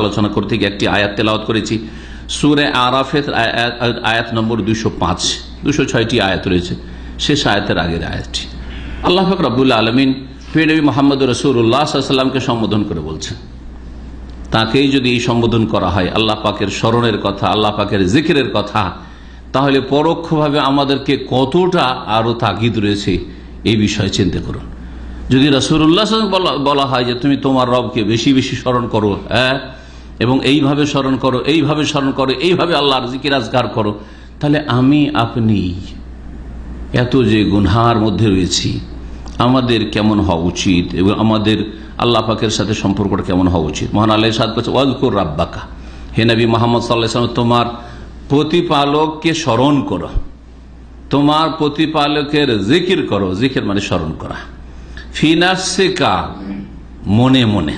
আলোচনা করতে গিয়ে একটি আয়াত তেলাওয়াত করেছি। সুরে আরাফের আয়াত নম্বর দুশো পাঁচ। দুশো ছয়টি আয়াত রয়েছে। শেষ আয়াতের আগের আয়াতটি। আল্লাহ রবুল্লা আলমিন নবী মোহাম্মদ রসুল্লাহ সাল্লামকে সম্বোধন করে বলছেন, তাকেই যদি এই সম্বোধন করা হয়, আল্লাহ পাকের স্মরণের কথা, আল্লাহ পাকের জিকিরের কথা, তাহলে পরোক্ষভাবে আমাদেরকে কতটা আরও তাগিদ রয়েছে এই বিষয়ে চিন্তা করুন। যদি রসুল্লাহ বলা হয় যে, তুমি তোমার রবকে বেশি বেশি স্মরণ করো হ্যাঁ এবং এইভাবে স্মরণ করো, এইভাবে স্মরণ করো, এইভাবে আল্লাহর জিকির আজগার করো। তাহলে আমি, আপনি, এত যে গুনহার মধ্যে রয়েছি, আমাদের কেমন হওয়া উচিত এবং আমাদের আল্লাহ পাকের সাথে সম্পর্কটা কেমন হওয়া উচিত? মহান আল্লাহ সাদ করছে ওয়াজকুর রাব্বাকা। হে নবী মোহাম্মদ সাল্লাহ তোমার প্রতিপালককে স্মরণ করো। তোমার প্রতিপালকের জিকির করো। জিকির মানে স্মরণ করা। ফিনাসিকা মনে মনে।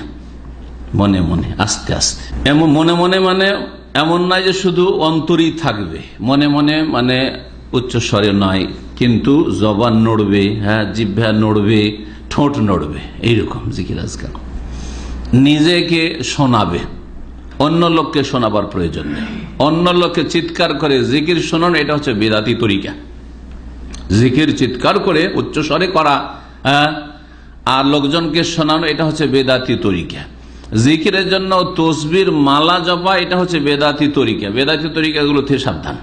মনে মনে, আস্তে আস্তে। এমন মনে মনে মানে এমন নয় যে শুধু অন্তরই থাকবে। মনে মনে মানে উচ্চস্বরে নয়, কিন্তু জবান নড়বে হ্যাঁ জিভ্যা নড়বে, ঠোঁট নড়বে, এইরকম জিকির আজকাল। নিজেকে শোনাবে। অন্য লোককে শোনাবার প্রয়োজন নেই। অন্য লোককে চিৎকার করে জিকির শোনানো, এটা হচ্ছে বেদাতি তরিকা। জিকির চিৎকার করে উচ্চস্বরে করা হ্যাঁ আর লোকজনকে শোনানো, এটা হচ্ছে বেদাতি তরিকা। জিকিরের জন্য তসবির, মালা জপা, এটা হচ্ছে বেদাতি তরিকা। বেদাতি তরিকাগুলো থেকে সাবধান।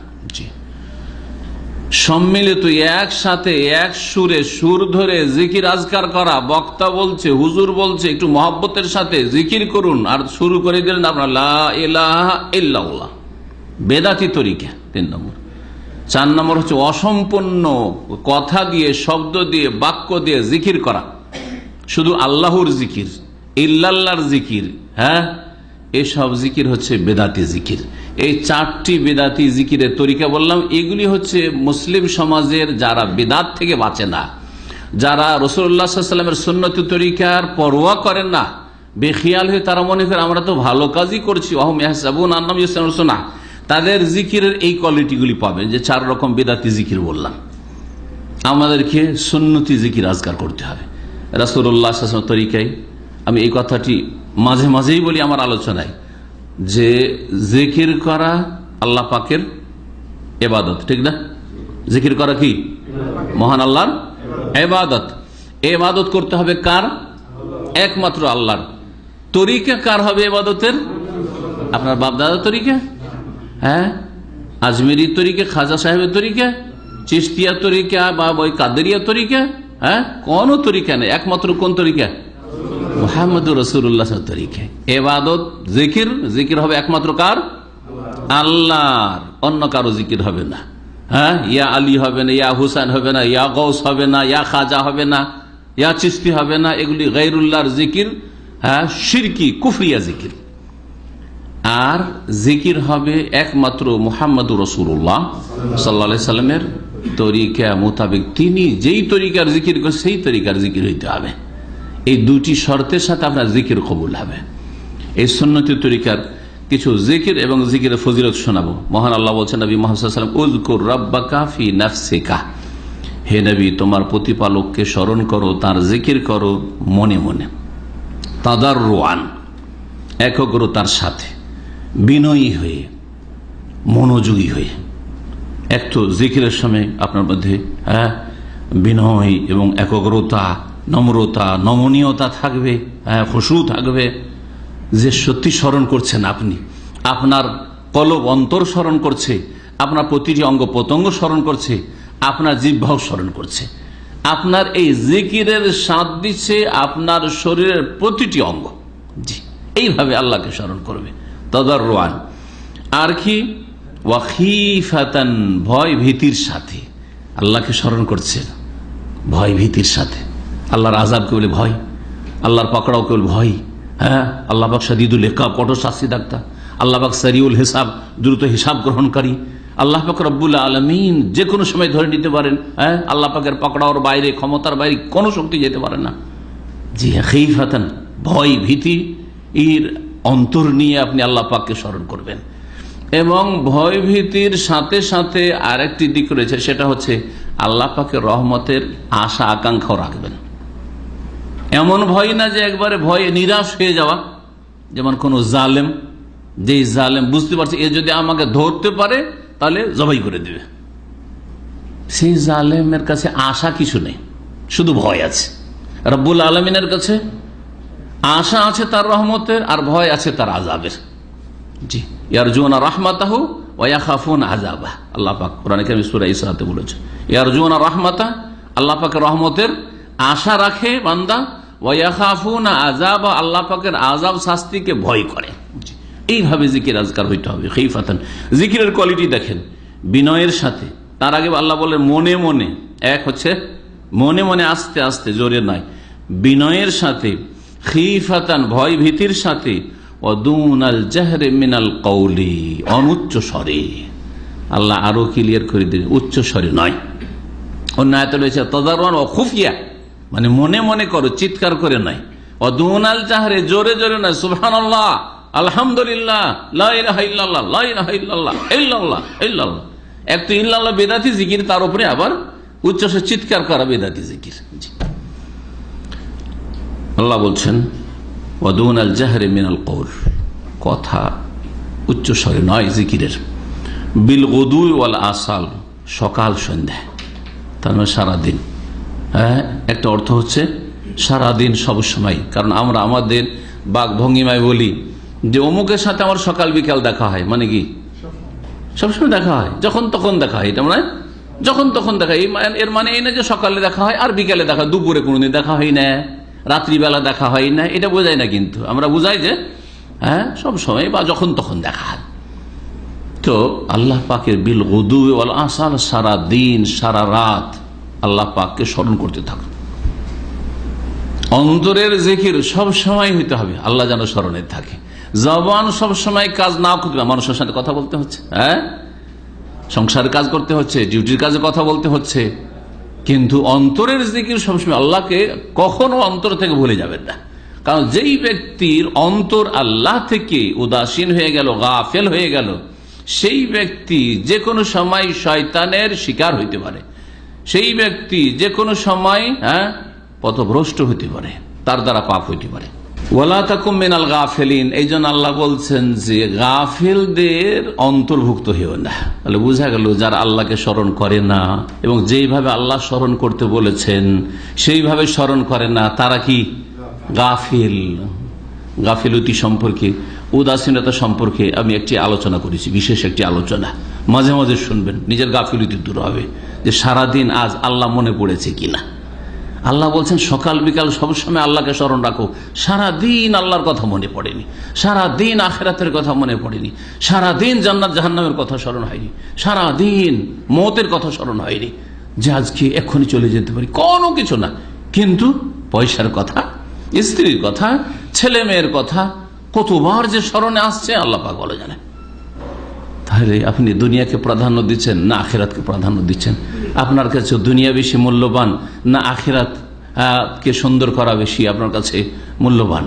সম্মিলিত একসাথে এক সুরে সুর ধরে জিকির আজকার করা, বক্তা বলছে, হুজুর বলছে, একটু মহব্বতের সাথে জিকির করুন, আর শুরু করে দিলেন আপনার ইল্লাহ বেদাতি তরিকা, তিন নম্বর। চার নম্বর হচ্ছে অসম্পূর্ণ কথা দিয়ে, শব্দ দিয়ে, বাক্য দিয়ে জিকির করা। শুধু আল্লাহর জিকির। ইল্লাল্লাহর জিকির হ্যাঁ? এসব জিকির হচ্ছে বেদাতি জিকির। এই চারটি বেদাতি জিকিরের তরিকা বললাম, এগুলি হচ্ছে মুসলিম সমাজের যারা বেদাত থেকে বাঁচে না, যারা রসুল্লাহামের সুন্নতি তরিকার পরোয়া করেন না, বেখিয়াল হয়ে তারা মনে করে, আমরা তো ভালো কাজই করছি ইসলাম তাদের জিকিরের এই কোয়ালিটিগুলি পাবেন, যে চার রকম বেদাতি জিকির বললাম। আমাদেরকে সুন্নতি জিকির আজগার করতে হবে। রাসুল্লাহ তরিকায় আমি এই কথাটি মাঝে মাঝেই বলি আমার আলোচনায়, যে জিকির করা আল্লাহ পাকের এবাদত ঠিক না? জিকির করা কি? মহান আল্লাহর এবাদত এবাদত করতে হবে কার? একমাত্র আল্লাহর। তরিকা কার হবে এবাদতের আপনার বাপদাদার তরিকা? হ্যাঁ? আজমেরি তরিকা, খাজা সাহেবের তরিকা? চিস্তিয়া তরিকা বা ওই কাদেরিয়া তরিকা? হ্যাঁ? কোন তরিকা নেই। একমাত্র কোন তরিকা? মোহাম্মদ রসুল্লাহ তরিকে এবাদত, জিকির জিকির হবে একমাত্র কার? আল্লাহর, অন্য কারও জিকির হবে না। হ্যাঁ? ইয়া আলী হবে না, ইয়া হুসাইন হবে না, ইয়া গৌস হবে না, ইয়া খাজা হবে না, ইয়া চিস্তি হবে না, এগুলি গৈরুল্লাহর জিকির হ্যাঁ? সিরকি কুফরিয়া জিকির। আর জিকির হবে একমাত্র মোহাম্মদ রসুল্লাহ সাল্লা সাল্লামের তরিকা মোতাবেক। তিনি যেই তরিকার জিকির করে সেই তরিকার জিকির হইতে হবে। এই দুটি শর্তের সাথে আপনার জিকির কবুল হবে। এই সন্ন্যতি তরিকার কিছু জিকির এবং জিকিরের ফজিলত শোনাবো। মহান আল্লাহ বলছেন, নবী মোহাম্মদ উজকুর রব্বা কাফি নাফসিকা। হে নবী, তোমার প্রতিপালককে স্মরণ করো, তার জিকির করো মনে মনে। তাদার রোয়ান একগ্রতার সাথে, বিনয়ী হয়ে, মনোযোগী হয়ে। এক তো জিকিরের সময় আপনার মধ্যে হ্যাঁ বিনয় এবং একগ্রতা নম্রতা, নমনীয়তা থাকবে হ্যাঁ খুশু থাকবে। যে সত্যি স্মরণ করছেন আপনি, আপনার কলব অন্তর স্মরণ করছে, আপনার প্রতিটি অঙ্গ প্রত্যঙ্গ স্মরণ করছে, আপনার জিভ্ভাও স্মরণ করছে। আপনার এই জিকিরের স্বাদ দিচ্ছে আপনার শরীরের প্রতিটি অঙ্গ। জি, এইভাবে আল্লাহকে স্মরণ করবে। তদার রোয়ান আর কি? ওয়াকিফাতান ভয় ভীতির সাথে। আল্লাহকে স্মরণ করছে ভয় ভীতির সাথে। আল্লাহর আজাবকে বলে ভয়, আল্লাহর পাকড়াওকে বলে ভয় হ্যাঁ? আল্লাহ বাক সাদিদুল হেকা কঠোর শাস্তি ডাক্তার আল্লাহ বাক সারিউল হিসাব, দ্রুত হিসাব গ্রহণকারী। আল্লাহ পাক রব্বুল্লা আলমিন যে কোনো সময় ধরে নিতে পারেন হ্যাঁ? আল্লাহ পাকের পাকড়াওয়ার বাইরে, ক্ষমতার বাইরে কোনো শক্তি যেতে পারে না। জি হ্যাঁ ফাতান ভয়, ভীতি, এর অন্তর নিয়ে আপনি আল্লাহ পাককে স্মরণ করবেন। এবং ভয়, ভীতির সাথে সাথে আরেকটি দিক রয়েছে, সেটা হচ্ছে আল্লাহ পাকের রহমতের আশা, আকাঙ্ক্ষাও রাখবেন। এমন ভয় না যে একবারে ভয়ে নিরাশ হয়ে যাওয়া। যেমন কোন জালেম যেই জালেম বুঝতে পারছে এ যদি আমাকে ধরতে পারে তাহলে জবাই করে দিবে। সেই জালেমের কাছে আশা কিছু নেই শুধু ভয় আছে। রব্বুল আলমিনের কাছে আশা আছে তার রহমতের আর ভয় আছে তার আজাবের জি। ইয়ারজুনা রাহমাতাহু ওয়া খাফুন আজাবা আল্লাহ পাক কোরআন কারীম সূরা ইসরাতে বলেছে ইয়ারজুনা রাহমাতা আল্লাহ রহমতের আশা রাখে বান্দা ওয়া খাফুনা আজাবা আল্লাহ পাকের আজাব শাস্তিকে ভয় করে। এইভাবে জিকির আজকার হইতে হবে খেইফাতান জিকিরের কোয়ালিটি দেখেন, বিনয়ের সাথে। তার আগে আল্লাহ বলেন মনে মনে, এক হচ্ছে, মনে মনে আস্তে আস্তে, জোরে নয়। বিনয়ের সাথে, খিফাতান ভয় ভীতির সাথে অদুনাল জাহরে মিনাল কৌলি অনুচ্চ স্বরে। আল্লাহ আরও ক্লিয়ার করে দিন উচ্চ স্বরে নয়। অন্য আয়তে রয়েছে তদারওয়ান ও খুফিয়া। মানে মনে মনে করো, চিৎকার করে নয় অদুনাল জাহরে, জোরে জোরে নয় সুবহান আল্লাহ আলহামদুলিল্লাহ। এক জিকির, তার আবার চিৎকার করা জিকির। আল্লাহ বলছেন আল কৌল। কথা উচ্চস্বরে নয় জিকিরের। বিল আসাল, সকাল সন্ধ্যা, তার মানে সারাদিন। একটা অর্থ হচ্ছে সারাদিন সবসময় কারণ আমরা আমাদের বাঘ ভঙ্গিমায় বলি যে, অমুকের সাথে আমার সকাল বিকাল দেখা হয় মানে কি? সবসময় দেখা হয়, যখন তখন দেখা হয়, এটা মানে যখন তখন দেখা হয়। এর মানে এই না যে সকালে দেখা হয় আর বিকালে দেখা হয়, দুপুরে কোনোদিন দেখা হয় না, রাত্রিবেলা দেখা হয় না, এটা বোঝায় না কিন্তু। আমরা বুঝাই যে হ্যাঁ সব সময় বা যখন তখন দেখা হয়। তো আল্লাহ পাকের বিল গদু আসাল সারা দিন সারা রাত আল্লাহ পাককে স্মরণ করতে থাকুন। অন্তরের জিকির সব সময় হইতে হবে, আল্লাহ যেন স্মরণে থাকে। জবান সব সময় কাজ না করতে মানুষের সাথে কথা বলতে হচ্ছে হ্যাঁ? সংসারের কাজ করতে হচ্ছে, ডিউটির কাজে কথা বলতে হচ্ছে। কিন্তু অন্তরের জিকির সবসময় আল্লাহকে কখনো অন্তর থেকে ভুলে যাবেন না। কারণ যেই ব্যক্তির অন্তর আল্লাহ থেকে উদাসীন হয়ে গেল, গাফেল হয়ে গেল, সেই ব্যক্তি যে কোনো সময় শয়তানের শিকার হইতে পারে। সেই ব্যক্তি যে কোনো সময় হ্যাঁ পথভ্রষ্ট হইতে পারে, তার দ্বারা পাপ হইতে পারে। ওয়ালা তাকুম মিনাল গাফেলিন, এই আল্লাহ বলছেন যে গাফেলদের অন্তর্ভুক্ত হইও না। তাহলে বোঝা গেল যারা আল্লাহকে স্মরণ করে না, এবং যেইভাবে আল্লাহ স্মরণ করতে বলেছেন, সেইভাবে স্মরণ করে না, তারা কি? গাফিল। গাফিলতি সম্পর্কে, উদাসীনতা সম্পর্কে আমি একটি আলোচনা করেছি, বিশেষ একটি আলোচনা। মাঝে মাঝে শুনবেন, নিজের গাফিলতি দূর হবে, যে সারাদিন আজ আল্লাহ মনে পড়েছে কিনা। আল্লাহ বলছেন, সকাল বিকাল সবসময় আল্লাহকে স্মরণ রাখো। সারা দিন আল্লাহর কথা মনে পড়েনি। সারা দিন আখেরাতের কথা মনে পড়েনি। সারা দিন জান্নাত জাহান্নামের কথা স্মরণ হয়নি। সারা দিন মতের কথা স্মরণ হয়নি। যে আজকে এক্ষুনি চলে যেতে পারি, কোনো কিছু না। কিন্তু পয়সার কথা, স্ত্রীর কথা ছেলে মেয়ের কথা, কতবার যে স্মরণে আসছে, আল্লাহ পাক বলে জানে তাহলে আপনি দুনিয়াকে প্রাধান্য দিচ্ছেন, না আখেরাতকে প্রাধান্য দিচ্ছেন। আপনার কাছে দুনিয়া বেশি মূল্যবান, না আখেরাত কে সুন্দর করা বেশি আপনার কাছে মূল্যবান।